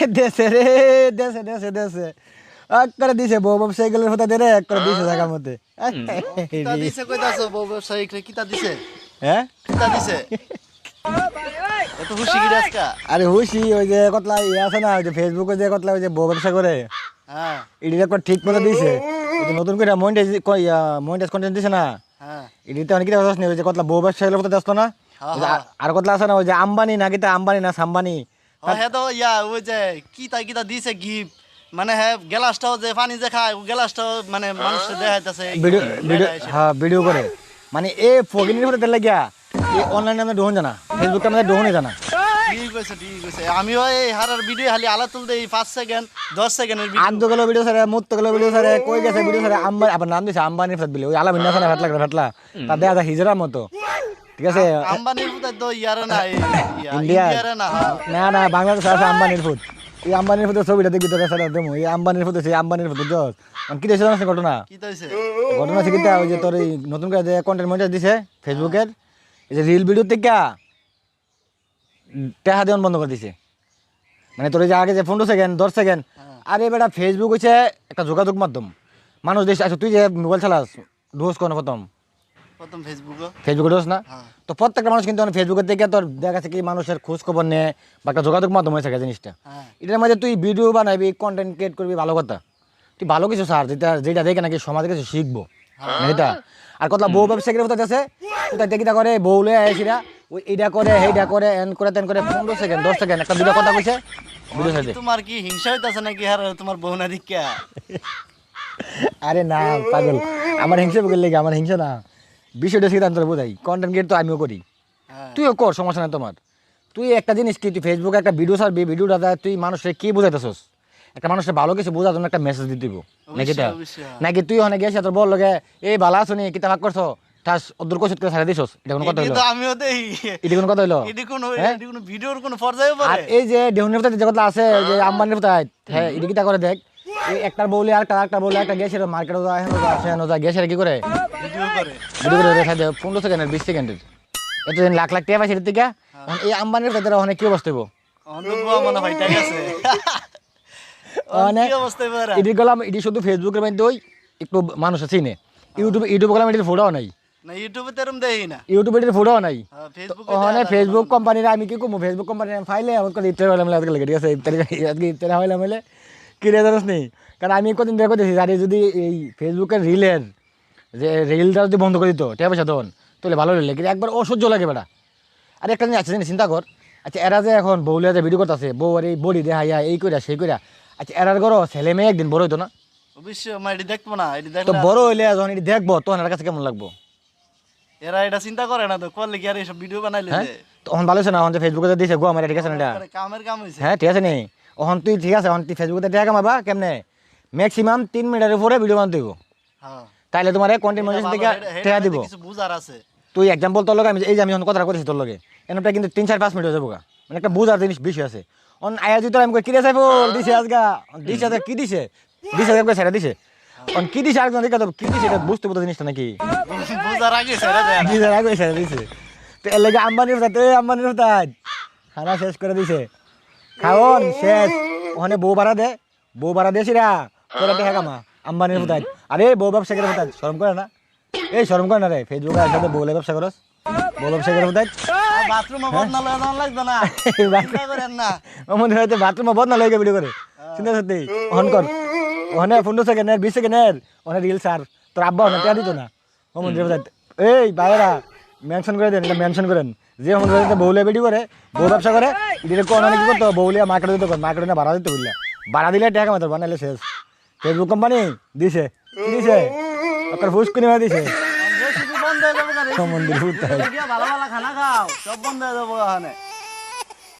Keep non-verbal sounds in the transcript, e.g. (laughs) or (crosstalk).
(laughs) দেশে রে দেশে দেশে দেশে। এক করে দিছে বউ ব্যবসায়ীগুলোর হতে দে রে এক করে দিছে জায়গার মধ্যে। কিতা দিছে কইতাছো বউ ব্যবসায়িক কিতা দিছে? হ্যাঁ? কিতা দিছে? আরে হুশি ওই যে কতলা ইয়ে আছে না ওই যে ফেসবুকে যে কতলা ওই যে বউ ব্যবসা করে। হ্যাঁ। একবার ঠিক মতো দিছে। নতুন করে মনিটাইজ মনিটাইজ কন্টেন্ট দিছে না। এডিটে অনেক কিছু ওই যে কতলা বউ ব্যবসায়ীর মতো আসতো না। হ্যাঁ, আর- কতলা আছে না ওই যে আম্বানি না কিতা আম্বানি না সাম্বানি। হ্যাঁ তো ইয়া ওই যে কিতা কিতা দিছে গিফট মানে হ্যাঁ গ্লাসটাও যে পানি যে খায় ও গ্লাসটাও মানে মানুষ দেখাইতেছে ভিডিও ভিডিও হ্যাঁ ভিডিও করে। মানে এ ফগিনির মধ্যে তেলে গিয়া এই অনলাইনে আমরা ডোহন জানা ফেসবুকে আমাদের ডোহনই জানা। ঠিক আছে ঠিক আছে আমিও এই হারার ভিডিও খালি আলা তুলতে এই পাঁচ সেকেন্ড দশ সেকেন্ডের ভিডিও আগ গেলো ভিডিও সারে মুত গেলো ভিডিও সারে কই গেছে ভিডিও সারে আম্বানি আবার নাম দিছে আম্বানির ফাত বিলে ওই আলা সানা ফাটলা ফাটলা তা দেখা যায় হিজরার মতো। ঠিক আছে? আম্বানির তো ইয়ারে না (laughs) না হ্যাঁ। না। না বাংলাদেশ আছে আম্বানির এই আম্বানির ছবিটা দেখবি তোকে সারা দেবো। এই আম্বানির আম্বানির জস কি জানাস ঘটনা? ঘটনা আছে কিটা ওই যে তোর এই নতুন করে যে কন্টেন্ট দিছে ফেসবুকের এই যে রিল ভিডিও থেকে টেহা দেওয়ান বন্ধ করে দিছে। মানে তোর যে আগে যে পনেরো সেকেন্ড দশ সেকেন্ড আরে বেটা ফেসবুক হচ্ছে একটা যোগাযোগ মাধ্যম। মানুষ দেশ আচ্ছা তুই যে মোবাইল চালাস ডোজ কর প্রথম। প্রথম ফেসবুক ফেসবুকে না? হ্যাঁ। তো প্রত্যেকটা মানুষ কিন্তু ফেসবুকের থেকে তোর দেখা যাচ্ছে কি মানুষের খোঁজ খবর নেয় বা একটা যোগাযোগ মাধ্যম হয়ে থাকে জিনিসটা। হ্যাঁ। এটার মাঝে তুই ভিডিও বানাবি কন্টেন্ট ক্রিয়েট করবি ভালো কথা। তুই ভালো কিছু সার যেটা যেটা দেখে নাকি সমাজে কিছু শিখব। এটা। আর কথা বউ ব্যবসায়ীর কথা আছে? কোথায় কিটা করে বউলে আইসিরা ওই এটা করে করে এন করে তেন করে পনেরো সেকেন্ড দশ সেকেন্ড একটা দুটো কথা কইছে। ভিডিও সাইডে তোমার কি হিংসা হইতাছে নাকি? হার তোমার বউনা দিকা আরে না পাগল। আমার হিংসা বলে লেগে আমার হিংসা না। বিষয়টা সেটা তোর বোঝাই? কন্টেন্ট ক্রিয়েট তো আমিও করি। হ্যাঁ। তুইও কর সমস্যা নাই তোমার। তুই একটা জিনিস কি তুই ফেসবুকে একটা ভিডিও ছাড়বি ভিডিওটা দেয় তুই মানুষের কি বোঝাইতেছস? একটা মানুষের ভালো কিছু বোঝার জন্য একটা মেসেজ দিতে দিব। নাকি তা হ্যাঁ। নাকি তুই গেছিস তোর বল লগে এই ভালো আছো নি কিতা ভাগ করছ? অদূর করে ছাড়া দিছস? এটা কোনো কথা তো আমিও দেই। এটা কোনো কথা হইল? এটি কোনো হ্যাঁ? এটি কোনো ভিডিওর কোনো পর্যায়ে আর এই যে দেহনের ভিতরে যে কথা আছে যে আম্বানির হ্যাঁ এটা করে দেখ? একটার বউলে আর একটা বউলে একটা গেছে মার্কেটে যায় হেন যায় সেন যায়। কি করে? ভিডিও করে। ভিডিও করে রেখা দেয় পনেরো সেকেন্ডের বিশ সেকেন্ডের। এতদিন লাখ লাখ টাকা পাইছে এর থেকে এই আম্বানির ভিতরে অনেক কি অবস্থা হইবো? মনে হয় আছে। (laughs) এটি গেলাম এটি শুধু ফেসবুকের মধ্যে ওই একটু মানুষ চিনে। ইউটিউবে ইউটিউবে গেলাম এটির ফোটাও নাই। না ইউটিউবে দেই না। ইউটিউবে এটির ফোটাও নাই। হ্যাঁ, ফেসবুকে ওখানে ফেসবুক কোম্পানির আমি কি করব ফেসবুক কোম্পানির ফাইলে আমার কথা ইফতার আজকে ঠিক আছে ইফতার আজকে ইফতার হইলাম হলে কি রে জানাস নেই। কারণ আমি কদিন দেখে দেখছি আরে যদি এই ফেসবুকের রিলের যে রিলটা যদি বন্ধ করে দিত ঠিক আছে তখন তাহলে ভালো হইলে কিন্তু একবার অসহ্য লাগে বেটা। আর একটা জিনিস আছে জানিস চিন্তা কর আচ্ছা এরা যে এখন বউলিয়া যে ভিডিও করতেছে বউ আর এই বডি দেখা ইয়া এই কইরা সেই কইরা। আচ্ছা এরার ঘর ছেলে মেয়ে একদিন বড় হইতো না? অবশ্যই আমার এটি দেখব না এটি তো বড় হইলে যখন এটি দেখব তখন এর কাছে কেমন লাগবো? এরা এটা চিন্তা করে না তো করলে কি আর এইসব ভিডিও বানাইলে তখন ভালো আছে না এখন ফেসবুকে দিছে গো আমার ঠিক আছে না এটা। কামের কাম হইছে হ্যাঁ ঠিক আছে নি? এখন তুই ঠিক আছে এখন তুই ফেসবুকে টাকা কামাবা কেমনে? ম্যাক্সিমাম তিন মিনিটের উপরে ভিডিও বানাতে দিব হ্যাঁ। তাইলে তোমার কন্টেন্ট থেকে এটা- এটা টাকা দিব কিছু বুঝার আছে। তুই এক্সাম্পল তোর লগে আমি এই যে আমি কথা করেছি তোর লগে এনটা কিন্তু তিন চার পাঁচ মিনিট হয়ে যাব। মানে একটা বুঝার জিনিস বেশি আছে। অন আয়া যদি তোর আমি কই, কি রে সাইফুল দিছে আজগা? দিছে আজগা কি দিছে? দিছে আজকে ছেড়ে দিছে। অন কি দিছে আরেকজন দেখে কি দিছে? এটা বুঝতে বুঝতে জিনিসটা নাকি। বুঝার আগে ছেড়ে দেয়। দিছে আগে ছেড়ে দিছে। তো এর লাগে আম্বানির এই আম্বানির হতাত খানা শেষ করে দিছে। খাওন শেষ। ওখানে বউ ভাড়া দে বউ ভাড়া দিয়েছি রা। তোরা দেখা কামা আম্বানির হতাত আরে বউ ব্যবসা করে হতাত শরম করে না। এই শরম করে না রে ফেসবুকে একসাথে বউলে ব্যবসা করস। বউ ব্যবসা করে আর বাথরুমে বদনা লয়ে যাওয়া লাগবে না। চিন্তা করেন না। আমাদের হয়তো বাথরুমে বদনা লইগে ভিডিও করে। চিন্তা সত্যি অন কর। ওখানে পনেরো সেকেন্ডের বিশ সেকেন্ডের ওখানে সার তোর আব্বা ওখানে টেয়া দিত না। এই বাইরা মেনশন করে দেন এটা মেনশন করেন। যে অমন্দির বউলে ভিডিও করে বউ ব্যবসা করে এটা কোন অনেক কি করতো বউলিয়া মার্কেটে দিতে মার্কেটে না ভাড়া দিতে বললে। ভাড়া দিলে টাকা মাত্র বানাইলে শেষ। ফেসবুক কোম্পানি দিছে দিছে। ওকে ফুস কিনে দিছে। মন্দির ভালো ভালো খানা খাও সব বন্ধ হয়ে যাব ওখানে।